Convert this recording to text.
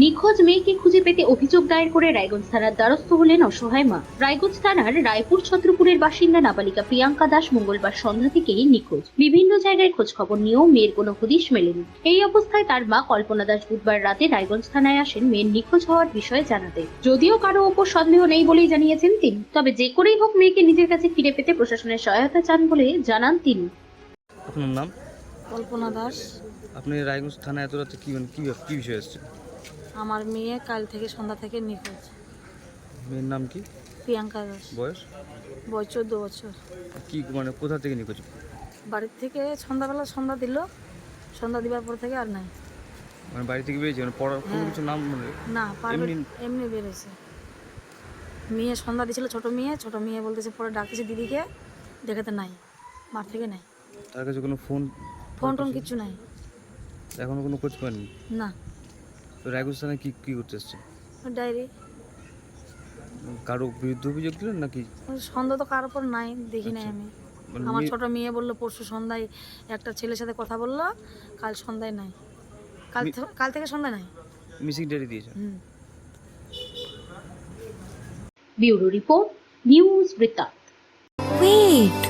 নিখোঁজ মেয়েকে খুঁজে পেতে অভিযোগ দায়ের করে রায়গঞ্জ থানার দ্বারস্থ হলেন অসহায় মা। রায়গঞ্জ থানার রায়পুর ছত্রপুরের বাসিন্দা নাবালিকা প্রিয়াঙ্কা দাস মঙ্গলবার সন্ধ্যা থেকেই নিখোঁজ। বিভিন্ন জায়গায় খোঁজ খবর নিয়েও মেয়ের কোনো হদিশ মেলেনি। এই অবস্থায় তার মা কল্পনা দাস বুধবার রাতে রায়গঞ্জ থানায় আসেন মেয়ের নিখোঁজ হওয়ার বিষয়ে জানাতে। যদিও কারও ওপর সন্দেহ নেই বলেই জানিয়েছেন তিনি, তবে যে করেই হোক মেয়েকে নিজের কাছে ফিরে পেতে প্রশাসনের সহায়তা চান বলে জানান তিনি। আপনার নাম? কল্পনা দাস। আপনি রায়গঞ্জ থানায় এত রাতে কী মানে কী কী বিষয় এসছে আমার মেয়ে কাল থেকে সন্ধ্যা থেকে নিখোঁজ। মেয়ের নাম কি? প্রিয়াঙ্কা দাস। বয়স? বয়স চোদ্দ বছর। কি মানে কোথা থেকে নিখোঁজ? বাড়ির থেকে সন্ধ্যাবেলা সন্ধ্যা দিল। সন্ধ্যা দিবার পর থেকে আর নাই। মানে বাড়ি থেকে বেরিয়েছে মানে পড়ার কোনো হ্যাঁ। কিছু নাম মানে না এমনি- এমনি বেরোছে মেয়ে সন্ধ্যা দিয়েছিল ছোট মেয়ে ছোট মেয়ে বলতেছে পরে ডাকতেছে দিদিকে দেখাতে নাই মার থেকে নাই। তার কাছে কোনো ফোন ফোন টোন কিছু নাই। এখনও কোনো খোঁজ পাননি? না। তো রায়গঞ্জ থানায় কী কী করতে এসছে? ডায়েরি। কারও বিরুদ্ধে অভিযোগ দিলেন নাকি? সন্ধ্যা তো কারোর পর নাই দেখি নাই আচ্ছা। আমি। মানে আমার ছোট মেয়ে বলল পরশু সন্ধ্যায় একটা ছেলের সাথে কথা বলল কাল সন্ধ্যায় নাই। কাল কাল থেকে সন্ধ্যা নাই। মিসিং ডায়েরি দিয়েছে। হুম। ব্যুরো রিপোর্ট নিউজ বৃত্তান্ত। Wait.